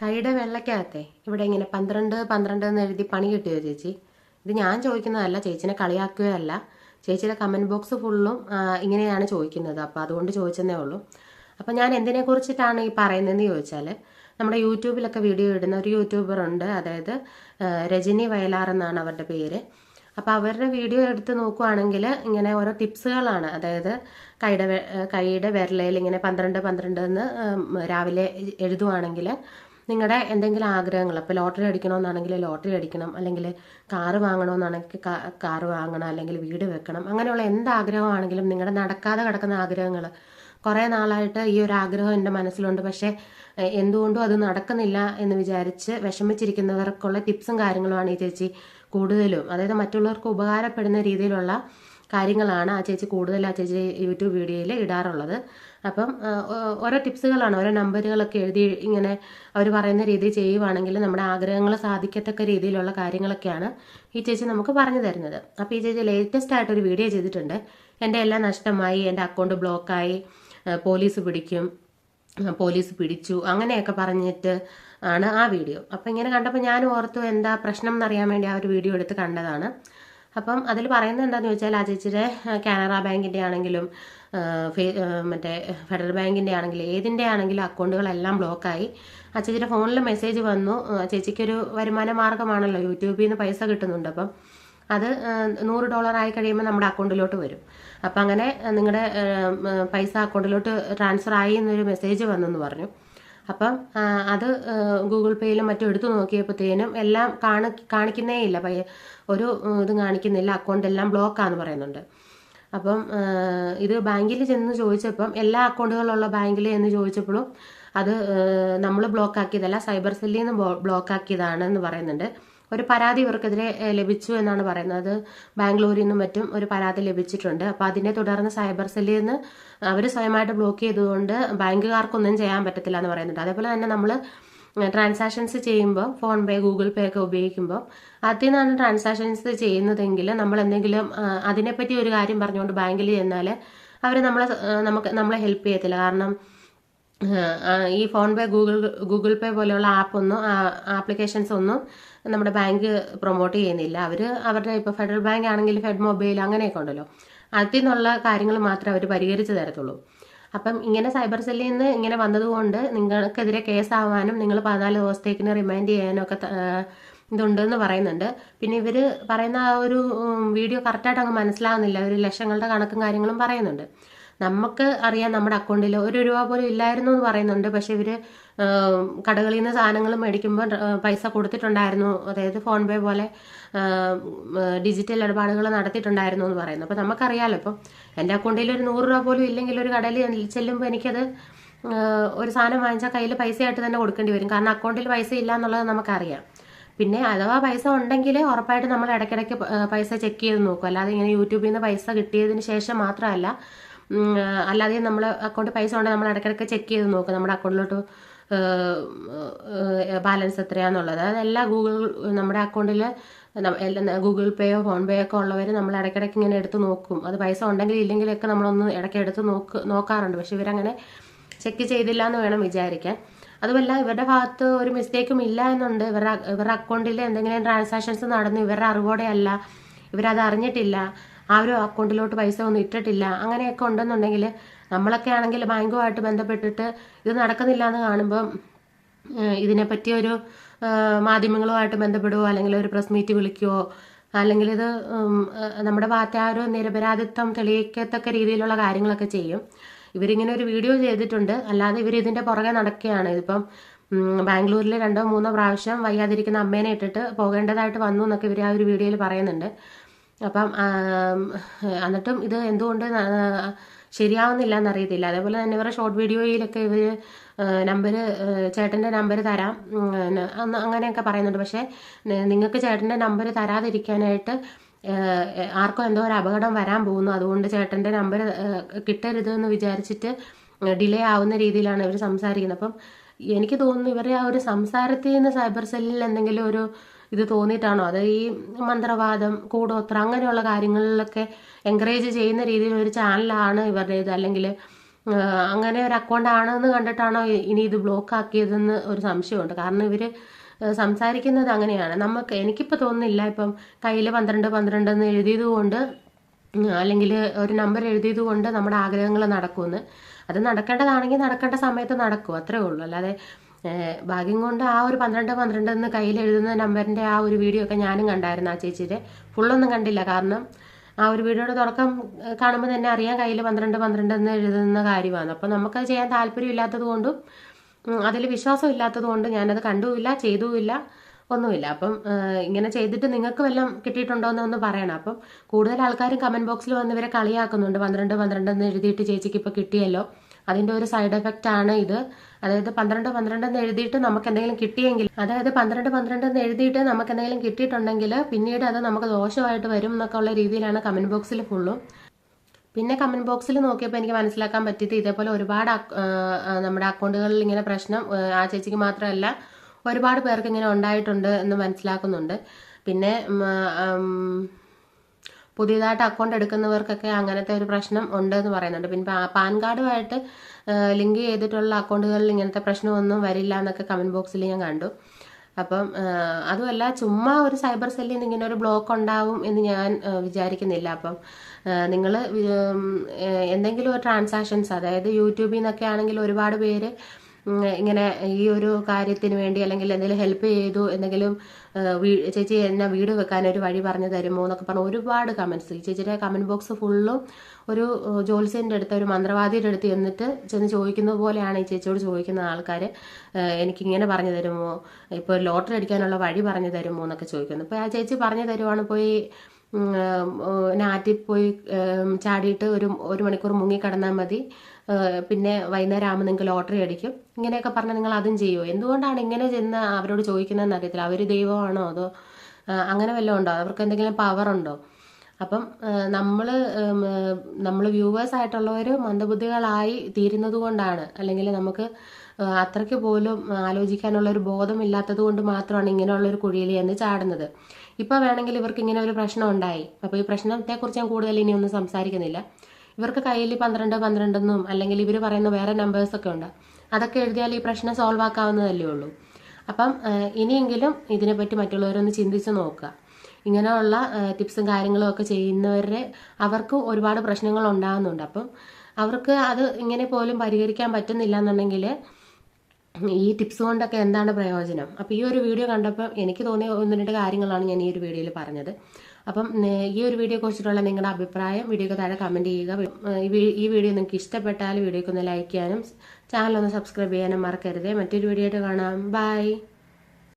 കൈയുടെ വെള്ളക്കകത്തെ ഇവിടെ ഇങ്ങനെ പന്ത്രണ്ട് പന്ത്രണ്ട് എന്ന് എഴുതി പണി കിട്ടിയോ ചേച്ചി? ഇത് ഞാൻ ചോദിക്കുന്നതല്ല ചേച്ചിനെ കളിയാക്കുകയല്ല. ചേച്ചിയുടെ കമന്റ് ബോക്സ് ഫുള്ളും ഇങ്ങനെയാണ് ചോദിക്കുന്നത്. അപ്പോൾ അതുകൊണ്ട് ചോദിച്ചതേ ഉള്ളൂ. അപ്പോൾ ഞാൻ എന്തിനെ കുറിച്ചിട്ടാണ് ഈ പറയുന്നതെന്ന് ചോദിച്ചാൽ നമ്മുടെ യൂട്യൂബിലൊക്കെ വീഡിയോ ഇടുന്ന ഒരു യൂട്യൂബർ ഉണ്ട്. അതായത് രജനി വയലാർ എന്നാണ് അവരുടെ പേര്. അപ്പോൾ അവരുടെ വീഡിയോ എടുത്ത് നോക്കുവാണെങ്കിൽ ഇങ്ങനെ ഓരോ ടിപ്സുകളാണ് അതായത് കൈയുടെ കൈയുടെ വിരലയിൽ ഇങ്ങനെ പന്ത്രണ്ട് പന്ത്രണ്ട് എന്ന് രാവിലെ എഴുതുവാണെങ്കിൽ നിങ്ങളുടെ എന്തെങ്കിലും ആഗ്രഹങ്ങൾ ഇപ്പോൾ ലോട്ടറി അടിക്കണമെന്നാണെങ്കിൽ ലോട്ടറി അടിക്കണം അല്ലെങ്കിൽ കാറ് വാങ്ങണമെന്നാണെങ്കിൽ കാറ് വാങ്ങണം അല്ലെങ്കിൽ വീട് വെക്കണം അങ്ങനെയുള്ള എന്ത് ആഗ്രഹമാണെങ്കിലും നിങ്ങളുടെ നടക്കാതെ കിടക്കുന്ന ആഗ്രഹങ്ങൾ കുറേ നാളായിട്ട് ഈ ഒരു ആഗ്രഹം എന്റെ മനസ്സിലുണ്ട്. പക്ഷേ എന്തുകൊണ്ടും അത് നടക്കുന്നില്ല എന്ന് വിചാരിച്ച് വിഷമിച്ചിരിക്കുന്നവർക്കുള്ള ടിപ്സും കാര്യങ്ങളുമാണ് ഈ ചേച്ചി കൂടുതലും. അതായത് മറ്റുള്ളവർക്ക് ഉപകാരപ്പെടുന്ന രീതിയിലുള്ള കാര്യങ്ങളാണ് ആ ചേച്ചി കൂടുതൽ ആ ചേച്ചി യൂട്യൂബ് വീഡിയോയിൽ ഇടാറുള്ളത്. അപ്പം ഓരോ ടിപ്സുകളാണ് ഓരോ നമ്പറുകളൊക്കെ എഴുതി ഇങ്ങനെ അവർ പറയുന്ന രീതിയിൽ ചെയ്യുവാണെങ്കിൽ നമ്മുടെ ആഗ്രഹങ്ങൾ സാധിക്കത്തക്ക രീതിയിലുള്ള കാര്യങ്ങളൊക്കെയാണ് ഈ ചേച്ചി നമുക്ക് പറഞ്ഞു തരുന്നത്. അപ്പോൾ ഈ ചേച്ചി ലേറ്റസ്റ്റ് ആയിട്ടൊരു വീഡിയോ ചെയ്തിട്ടുണ്ട്. എന്റെ എല്ലാം നഷ്ടമായി എന്റെ അക്കൗണ്ട് ബ്ലോക്കായി പോലീസ് പിടിക്കും പോലീസ് പിടിച്ചു അങ്ങനെയൊക്കെ പറഞ്ഞിട്ട് ആണ് ആ വീഡിയോ അപ്പം ഇങ്ങനെ കണ്ടപ്പോൾ ഞാൻ ഓർത്തു എന്താ പ്രശ്നം എന്നറിയാൻ വേണ്ടി ആ ഒരു വീഡിയോ എടുത്ത് കണ്ടതാണ്. അപ്പം അതിൽ പറയുന്നത് എന്താണെന്ന് ചോദിച്ചാൽ ആ കാനറ ബാങ്കിന്റെ ആണെങ്കിലും മറ്റേ ഫെഡറൽ ബാങ്കിന്റെ ആണെങ്കിലും ഏതിന്റെ ആണെങ്കിലും അക്കൗണ്ടുകളെല്ലാം ബ്ലോക്കായി. ആ ചേച്ചിയുടെ ഫോണിൽ മെസ്സേജ് വന്നു. ചേച്ചിക്കൊരു വരുമാന മാർഗമാണല്ലോ യൂട്യൂബിൽ നിന്ന് പൈസ കിട്ടുന്നുണ്ട്. അപ്പം അത് നൂറ് ഡോളർ ആയി കഴിയുമ്പോൾ നമ്മുടെ അക്കൗണ്ടിലോട്ട് വരും. അപ്പം അങ്ങനെ നിങ്ങളുടെ പൈസ അക്കൗണ്ടിലോട്ട് ട്രാൻസ്ഫർ ആയി എന്നൊരു മെസ്സേജ് വന്നെന്ന് പറഞ്ഞു. അപ്പം അത് ഗൂഗിൾ പേയിലും മറ്റും എടുത്തു നോക്കിയപ്പോഴത്തേനും എല്ലാം കാണി കാണിക്കുന്നേ ഇല്ല പയ്യെ ഒരു ഇത് കാണിക്കുന്നില്ല. അക്കൗണ്ട് എല്ലാം ബ്ലോക്കാന്ന് പറയുന്നുണ്ട്. അപ്പം ഇത് ബാങ്കിൽ ചെന്ന് ചോദിച്ചപ്പം എല്ലാ അക്കൗണ്ടുകളുള്ള ബാങ്കിൽ എന്ന് ചോദിച്ചപ്പോഴും അത് നമ്മൾ ബ്ലോക്ക് ആക്കിയതല്ല സൈബർ സെല്ലിൽ നിന്ന് ബ്ലോക്ക് ആക്കിയതാണ് എന്ന് പറയുന്നുണ്ട്. ഒരു പരാതി ഇവർക്കെതിരെ ലഭിച്ചു എന്നാണ് പറയുന്നത്. ബാംഗ്ലൂരിൽ നിന്നും മറ്റും ഒരു പരാതി ലഭിച്ചിട്ടുണ്ട്. അപ്പോൾ അതിനെ തുടർന്ന് സൈബർ സെല്ലിൽ നിന്ന് അവർ സ്വയമായിട്ട് ബ്ലോക്ക് ചെയ്തുകൊണ്ട് ബാങ്കുകാർക്കൊന്നും ചെയ്യാൻ പറ്റത്തില്ല എന്ന് പറയുന്നുണ്ട്. അതേപോലെ തന്നെ നമ്മൾ ട്രാൻസാക്ഷൻസ് ചെയ്യുമ്പോൾ ഫോൺ പേ ഗൂഗിൾ പേ ഒക്കെ ഉപയോഗിക്കുമ്പോൾ അതിൽ നിന്നാണ് ട്രാൻസാക്ഷൻസ് ചെയ്യുന്നതെങ്കിൽ നമ്മൾ എന്തെങ്കിലും അതിനെപ്പറ്റി ഒരു കാര്യം പറഞ്ഞുകൊണ്ട് ബാങ്കിൽ ചെന്നാൽ അവർ നമ്മളെ നമുക്ക് നമ്മളെ ഹെൽപ്പ് ചെയ്യത്തില്ല. കാരണം ഈ phone pay Google Google pay പോലെയുള്ള ആപ്പൊന്നും ആപ്ലിക്കേഷൻസ് ഒന്നും നമ്മുടെ ബാങ്ക് പ്രൊമോട്ട് ചെയ്യുന്നില്ല. അവർ അവരുടെ ഇപ്പോൾ ഫെഡറൽ ബാങ്ക് ആണെങ്കിൽ ഫെഡ് മൊബൈൽ അങ്ങനെയൊക്കെ ഉണ്ടല്ലോ. അതിൽ നിന്നുള്ള കാര്യങ്ങൾ മാത്രമേ അവർ പരിഹരിച്ച് തരത്തുള്ളൂ. അപ്പം ഇങ്ങനെ സൈബർ സെല്ലിൽ നിന്ന് ഇങ്ങനെ വന്നതുകൊണ്ട് നിങ്ങൾക്കെതിരെ കേസാവാനും നിങ്ങൾ പതിനാല് ദിവസത്തേക്കിന് റിമൈൻഡ് ചെയ്യാനും ഒക്കെ ഇതുണ്ടെന്ന് പറയുന്നുണ്ട്. പിന്നെ ഇവർ പറയുന്ന ആ ഒരു വീഡിയോ കറക്റ്റായിട്ട് അങ്ങ് മനസ്സിലാകുന്നില്ല ഒരു ലക്ഷങ്ങളുടെ കണക്കും കാര്യങ്ങളും പറയുന്നുണ്ട്. നമുക്ക് അറിയാം നമ്മുടെ അക്കൗണ്ടിൽ ഒരു രൂപ പോലും ഇല്ലായിരുന്നു എന്ന് പറയുന്നുണ്ട്. പക്ഷെ ഇവർ കടകളിൽ നിന്ന് സാധനങ്ങൾ മേടിക്കുമ്പോൾ പൈസ കൊടുത്തിട്ടുണ്ടായിരുന്നു. അതായത് ഫോൺ പേ പോലെ ഡിജിറ്റൽ ഇടപാടുകൾ നടത്തിയിട്ടുണ്ടായിരുന്നു എന്ന് പറയുന്നു. അപ്പോൾ നമുക്കറിയാലോ ഇപ്പം എന്റെ അക്കൗണ്ടിൽ ഒരു നൂറ് രൂപ പോലും ഇല്ലെങ്കിൽ ഒരു കടയിൽ ചെല്ലുമ്പോൾ എനിക്കത് ഒരു സാധനം വാങ്ങിച്ചാൽ കയ്യിൽ പൈസയായിട്ട് തന്നെ കൊടുക്കേണ്ടി വരും. കാരണം അക്കൗണ്ടിൽ പൈസ ഇല്ല എന്നുള്ളത് നമുക്കറിയാം. പിന്നെ അഥവാ പൈസ ഉണ്ടെങ്കിൽ ഉറപ്പായിട്ട് നമ്മൾ ഇടയ്ക്കിടയ്ക്ക് പൈസ ചെക്ക് ചെയ്ത് നോക്കും. അല്ലാതെ ഇങ്ങനെ യൂട്യൂബിൽ നിന്ന് പൈസ കിട്ടിയതിന് ശേഷം മാത്രമല്ല അല്ലാതെ നമ്മൾ അക്കൗണ്ട് പൈസ ഉണ്ടെങ്കിൽ നമ്മൾ ഇടയ്ക്കിടയ്ക്ക് ചെക്ക് ചെയ്ത് നോക്കും. നമ്മുടെ അക്കൗണ്ടിലോട്ട് ബാലൻസ് എത്രയാന്നുള്ളത്. അതെല്ലാം ഗൂഗിൾ നമ്മുടെ അക്കൗണ്ടിൽ ഗൂഗിൾ പേയോ ഫോൺ പേയോ ഒക്കെ ഉള്ളവർ നമ്മൾ ഇടയ്ക്കിടയ്ക്ക് ഇങ്ങനെ എടുത്ത് നോക്കും. അത് പൈസ ഉണ്ടെങ്കിൽ ഇല്ലെങ്കിലൊക്കെ നമ്മളൊന്ന് ഇടയ്ക്ക് എടുത്ത് നോക്ക് നോക്കാറുണ്ട്. പക്ഷെ ഇവരങ്ങനെ ചെക്ക് ചെയ്തില്ല എന്ന് വേണം വിചാരിക്കാൻ. അതുമല്ല ഇവരുടെ ഭാഗത്ത് ഒരു മിസ്റ്റേക്കും ഇല്ല എന്നുണ്ട്. ഇവരുടെ ഇവരുടെ അക്കൗണ്ടിൽ എന്തെങ്കിലും ട്രാൻസാക്ഷൻസ് നടന്നു. ഇവരുടെ അറിവോടെയല്ല. ഇവരത് അറിഞ്ഞിട്ടില്ല. ആ ഒരു അക്കൗണ്ടിലോട്ട് പൈസ ഒന്നും ഇട്ടിട്ടില്ല. അങ്ങനെയൊക്കെ ഉണ്ടെന്നുണ്ടെങ്കിൽ നമ്മളൊക്കെ ആണെങ്കിൽ ബാങ്കുമായിട്ട് ബന്ധപ്പെട്ടിട്ട് ഇത് നടക്കുന്നില്ല എന്ന് കാണുമ്പം ഇതിനെപ്പറ്റി ഒരു മാധ്യമങ്ങളുമായിട്ട് ബന്ധപ്പെടുകയോ അല്ലെങ്കിൽ ഒരു പ്രസ് മീറ്റ് വിളിക്കുകയോ അല്ലെങ്കിൽ ഇത് നമ്മുടെ ഭാഗത്തെ ആ ഒരു നിരപരാധിത്വം തെളിയിക്കത്തക്ക രീതിയിലുള്ള കാര്യങ്ങളൊക്കെ ചെയ്യും. ഇവരിങ്ങനെ ഒരു വീഡിയോ ചെയ്തിട്ടുണ്ട്. അല്ലാതെ ഇവർ ഇതിന്റെ പുറകെ നടക്കുകയാണ്. ഇതിപ്പം ബാംഗ്ലൂരിൽ രണ്ടോ മൂന്നോ പ്രാവശ്യം വയ്യാതിരിക്കുന്ന അമ്മേനെ ഇട്ടിട്ട് പോകേണ്ടതായിട്ട് വന്നു എന്നൊക്കെ ഇവർ ആ ഒരു വീഡിയോയിൽ പറയുന്നുണ്ട്. അപ്പം എന്നിട്ടും ഇത് എന്തുകൊണ്ട് ശരിയാവുന്നില്ല എന്നറിയത്തില്ല അതേപോലെ തന്നെ ഇവരുടെ ഷോർട്ട് വീഡിയോയിലൊക്കെ ഇവർ നമ്പർ ചേട്ടന്റെ നമ്പർ തരാം. അങ്ങനെയൊക്കെ പറയുന്നുണ്ട്. പക്ഷേ നിങ്ങൾക്ക് ചേട്ടന്റെ നമ്പർ തരാതിരിക്കാനായിട്ട് ആർക്കും എന്തോ ഒരു അപകടം വരാൻ പോകുന്നു. അതുകൊണ്ട് ചേട്ടന്റെ നമ്പർ കിട്ടരുത് എന്ന് വിചാരിച്ചിട്ട് ഡിലേ ആവുന്ന രീതിയിലാണ് ഇവർ സംസാരിക്കുന്നത്. അപ്പം എനിക്ക് തോന്നുന്നു ഇവരുടെ ആ ഒരു സംസാരത്തിൽ നിന്ന് സൈബർ സെല്ലിൽ എന്തെങ്കിലും ഒരു ഇത് തോന്നിയിട്ടാണോ? അത് ഈ മന്ത്രവാദം കൂടോത്ര അങ്ങനെയുള്ള കാര്യങ്ങളിലൊക്കെ എൻകറേജ് ചെയ്യുന്ന രീതിയിൽ ഒരു ചാനലാണ് ഇവരുടെ ഇത് അല്ലെങ്കിൽ അങ്ങനെ ഒരു അക്കൗണ്ട് ആണെന്ന് കണ്ടിട്ടാണോ ഇനി ഇത് ബ്ലോക്ക് ആക്കിയതെന്ന് ഒരു സംശയമുണ്ട്. കാരണം ഇവർ സംസാരിക്കുന്നത് അങ്ങനെയാണ്. നമുക്ക് എനിക്കിപ്പോൾ തോന്നുന്നില്ല. ഇപ്പം കയ്യിൽ പന്ത്രണ്ട് പന്ത്രണ്ട് എന്ന് എഴുതിയത് കൊണ്ട് അല്ലെങ്കിൽ ഒരു നമ്പർ എഴുതിയത് കൊണ്ട് നമ്മുടെ ആഗ്രഹങ്ങൾ നടക്കുമെന്ന്. അത് നടക്കേണ്ടതാണെങ്കിൽ നടക്കേണ്ട സമയത്ത് നടക്കും. അത്രേ ഉള്ളൂ. അല്ലാതെ ഭാഗ്യം കൊണ്ട് ആ ഒരു പന്ത്രണ്ട് പന്ത്രണ്ട് എന്ന് കയ്യിൽ എഴുതുന്ന നമ്പറിന്റെ ആ ഒരു വീഡിയോ ഒക്കെ ഞാനും കണ്ടായിരുന്നു ആ ചേച്ചിയുടെ. ഫുള്ളൊന്നും കണ്ടില്ല. കാരണം ആ ഒരു വീഡിയോയുടെ തുടക്കം കാണുമ്പോൾ തന്നെ അറിയാം കയ്യിൽ പന്ത്രണ്ട് പന്ത്രണ്ട് എന്ന് എഴുതുന്ന കാര്യമാണ്. അപ്പോൾ നമുക്കത് ചെയ്യാൻ താല്പര്യമില്ലാത്തത് കൊണ്ടും അതിൽ വിശ്വാസം ഇല്ലാത്തത് കൊണ്ട് ഞാനത് കണ്ടുമില്ല ചെയ്തുമില്ല ഒന്നുമില്ല. അപ്പം ഇങ്ങനെ ചെയ്തിട്ട് നിങ്ങൾക്ക് വല്ലതും കിട്ടിയിട്ടുണ്ടോ എന്ന് ഒന്ന് പറയണം. അപ്പം കൂടുതൽ ആൾക്കാരും കമന്റ് ബോക്സിൽ വന്ന് ഇവരെ കളിയാക്കുന്നുണ്ട്. പന്ത്രണ്ട് പന്ത്രണ്ട് എന്ന് എഴുതിയിട്ട് ചേച്ചിക്ക് ഇപ്പോൾ കിട്ടിയല്ലോ. അതിന്റെ ഒരു സൈഡ് എഫക്റ്റ് ആണ് ഇത്. അതായത് പന്ത്രണ്ട് പന്ത്രണ്ട് എന്ന് എഴുതിയിട്ട് നമുക്ക് എന്തെങ്കിലും കിട്ടിയെങ്കിൽ അതായത് പന്ത്രണ്ട് പന്ത്രണ്ട് എന്ന് എഴുതിയിട്ട് നമുക്ക് എന്തെങ്കിലും കിട്ടിയിട്ടുണ്ടെങ്കിൽ പിന്നീട് അത് നമുക്ക് ദോഷമായിട്ട് വരും എന്നൊക്കെ ഉള്ള രീതിയിലാണ് കമന്റ് ബോക്സിൽ ഫുള്ളും. പിന്നെ കമന്റ് ബോക്സിൽ നോക്കിയപ്പോൾ എനിക്ക് മനസ്സിലാക്കാൻ പറ്റിയത് ഇതേപോലെ ഒരുപാട് നമ്മുടെ അക്കൗണ്ടുകളിൽ ഇങ്ങനെ പ്രശ്നം ആ, ചേച്ചിക്ക് മാത്രമല്ല ഒരുപാട് പേർക്ക് ഇങ്ങനെ ഉണ്ടായിട്ടുണ്ട് എന്ന് മനസ്സിലാക്കുന്നുണ്ട്. പിന്നെ പുതിയതായിട്ട് അക്കൗണ്ട് എടുക്കുന്നവർക്കൊക്കെ അങ്ങനത്തെ ഒരു പ്രശ്നം ഉണ്ട് എന്ന് പറയുന്നുണ്ട്. പിന്നെ പാൻ കാർഡുമായിട്ട് ലിങ്ക് ചെയ്തിട്ടുള്ള അക്കൗണ്ടുകളിൽ ഇങ്ങനത്തെ പ്രശ്നമൊന്നും വരില്ല എന്നൊക്കെ കമന്റ് ബോക്സിൽ ഞാൻ കണ്ടു. അപ്പം അതുമല്ല ചുമ്മാ ഒരു സൈബർ സെല്ലിൽ നിന്ന് ഇങ്ങനെ ഒരു ബ്ലോക്ക് ഉണ്ടാവും എന്ന് ഞാൻ വിചാരിക്കുന്നില്ല. അപ്പം നിങ്ങൾ എന്തെങ്കിലും ഒരു ട്രാൻസാക്ഷൻസ് അതായത് യൂട്യൂബിൽ നിന്നൊക്കെ ആണെങ്കിൽ ഒരുപാട് പേര് ഇങ്ങനെ ഈ ഒരു കാര്യത്തിന് വേണ്ടി അല്ലെങ്കിൽ എന്തെങ്കിലും ഹെൽപ്പ് ചെയ്തു എന്തെങ്കിലും ചേച്ചി എന്നെ വീട് വെക്കാൻ ഒരു വഴി പറഞ്ഞു തരുമോ എന്നൊക്കെ പറഞ്ഞ് ഒരുപാട് കമൻസ് ചേച്ചിയുടെ കമന്റ് ബോക്സ് ഫുള്ളും ഒരു ജോത്സ്യന്റെ അടുത്ത് ഒരു മന്ത്രവാദിയുടെ അടുത്ത് എന്നിട്ട് ചെന്ന് ചോദിക്കുന്നത് പോലെയാണ് ഈ ചേച്ചിയോട് ചോദിക്കുന്ന ആൾക്കാർ എനിക്കിങ്ങനെ പറഞ്ഞു തരുമോ? ഇപ്പോൾ ലോട്ടറി അടിക്കാനുള്ള വഴി പറഞ്ഞു തരുമോ എന്നൊക്കെ ചോദിക്കുന്നു. അപ്പോൾ ആ ചേച്ചി പറഞ്ഞു തരുവാണ്. പോയി ഉം, പോയി ചാടിയിട്ട് ഒരു ഒരു മണിക്കൂർ മുങ്ങി കിടന്നാൽ മതി. പിന്നെ വൈകുന്നേരം ആകുമ്പോൾ നിങ്ങൾക്ക് ലോട്ടറി അടിക്കും. ഇങ്ങനെയൊക്കെ പറഞ്ഞാൽ നിങ്ങൾ അതും ചെയ്യുമോ എന്തുകൊണ്ടാണ് ഇങ്ങനെ ചെന്ന് അവരോട് ചോദിക്കുന്നതെന്ന് അറിയത്തില്ല. അവർ ദൈവമാണോ അതോ അങ്ങനെ വല്ലതും ഉണ്ടോ? അവർക്ക് എന്തെങ്കിലും പവർ ഉണ്ടോ? അപ്പം നമ്മൾ നമ്മൾ വ്യൂവേഴ്സ് ആയിട്ടുള്ളവർ മന്ദബുദ്ധികളായി തീരുന്നത് കൊണ്ടാണ്. അല്ലെങ്കിൽ നമുക്ക് അത്രയ്ക്ക് പോലും ആലോചിക്കാനുള്ള ഒരു ബോധമില്ലാത്തത് കൊണ്ട് മാത്രമാണ് ഇങ്ങനെയുള്ള ഒരു കുഴിയിൽ ചെന്ന് ചാടുന്നത്. ഇപ്പോൾ വേണമെങ്കിൽ ഇവർക്ക് ഇങ്ങനെ ഒരു പ്രശ്നം ഉണ്ടായി. അപ്പോൾ ഈ പ്രശ്നത്തെക്കുറിച്ച് ഞാൻ കൂടുതൽ ഇനി ഒന്നും സംസാരിക്കുന്നില്ല. ഇവർക്ക് കയ്യിൽ പന്ത്രണ്ട് പന്ത്രണ്ടെന്നും അല്ലെങ്കിൽ ഇവർ പറയുന്ന വേറെ നമ്പേഴ്സ് ഒക്കെ ഉണ്ട്. അതൊക്കെ എഴുതിയാൽ ഈ പ്രശ്നം സോൾവ് ആക്കാവുന്നതല്ലേ ഉള്ളൂ. അപ്പം ഇനിയെങ്കിലും ഇതിനെപ്പറ്റി മറ്റുള്ളവരൊന്ന് ചിന്തിച്ച് നോക്കുക. ഇങ്ങനെയുള്ള ടിപ്സും കാര്യങ്ങളും ഒക്കെ ചെയ്യുന്നവരെ അവർക്ക് ഒരുപാട് പ്രശ്നങ്ങൾ ഉണ്ടാകുന്നുണ്ട്. അപ്പം അവർക്ക് അത് ഇങ്ങനെ പോലും പരിഹരിക്കാൻ പറ്റുന്നില്ല എന്നുണ്ടെങ്കിൽ ഈ ടിപ്സ് കൊണ്ടൊക്കെ എന്താണ് പ്രയോജനം? അപ്പം ഈ ഒരു വീഡിയോ കണ്ടപ്പോൾ എനിക്ക് തോന്നിയ ഒന്ന് രണ്ട് കാര്യങ്ങളാണ് ഞാൻ ഈ ഒരു വീഡിയോയിൽ പറഞ്ഞത്. അപ്പം ഈ ഒരു വീഡിയോ കുറിച്ചിട്ടുള്ള നിങ്ങളുടെ അഭിപ്രായം വീഡിയോക്ക് താഴെ കമന്റ് ചെയ്യുക. ഈ ഈ വീഡിയോ നിങ്ങൾക്ക് ഇഷ്ടപ്പെട്ടാൽ വീഡിയോക്ക് ഒന്ന് ലൈക്ക് ചെയ്യാനും ചാനൽ ഒന്ന് സബ്സ്ക്രൈബ് ചെയ്യാനും മറക്കരുത്. മറ്റൊരു വീഡിയോ ആയിട്ട് കാണാം. ബൈ